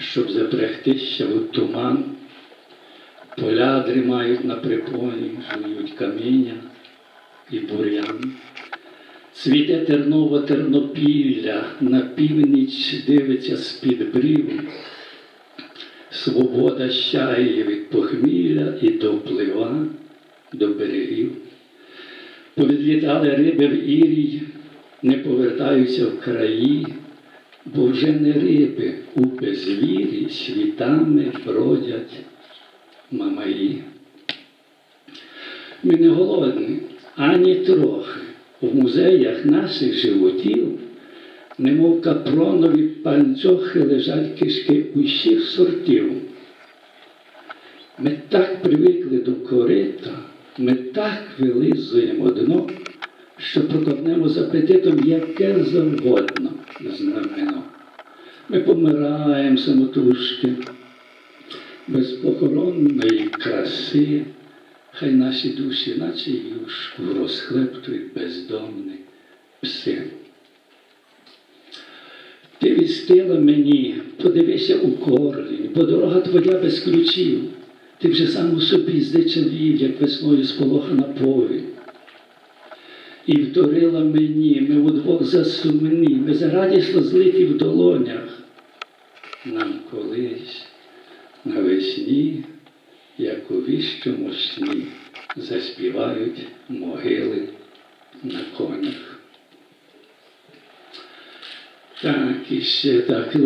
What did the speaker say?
щоб запрягти ще в туман. Поля дрімають на припоні, жують каміння і бур'ян. Цвіте терново тернопілля, на північ дивиться з-під брів. Свобода щає від похмілля і доплива до берегів. Повідлітали риби в ірій, не повертаються в краї, бо вже не риби у безвірі світами бродять мамаї. Ми не голодні ані трохи. В музеях наших животів, немов капронові панцьохи лежать кишки усіх сортів. Ми так привикли до корита, ми так вилизуємо дно, що проковнемо з апетитом яке завгодно. Ми помираємо самотужки, без похоронної краси, хай наші душі, наче юшку, розхлептують бездомні пси. Ти відстила мені, подивися у корінь, бо дорога твоя без ключів. Ти вже сам у собі здичавів, як весною сполохана повінь. І вторила мені, ми удвох засумні, ми зарадісно злиті в долонях. Нам колись навесні, як у віщому сні, заспівають могили на конях. Так, і ще так.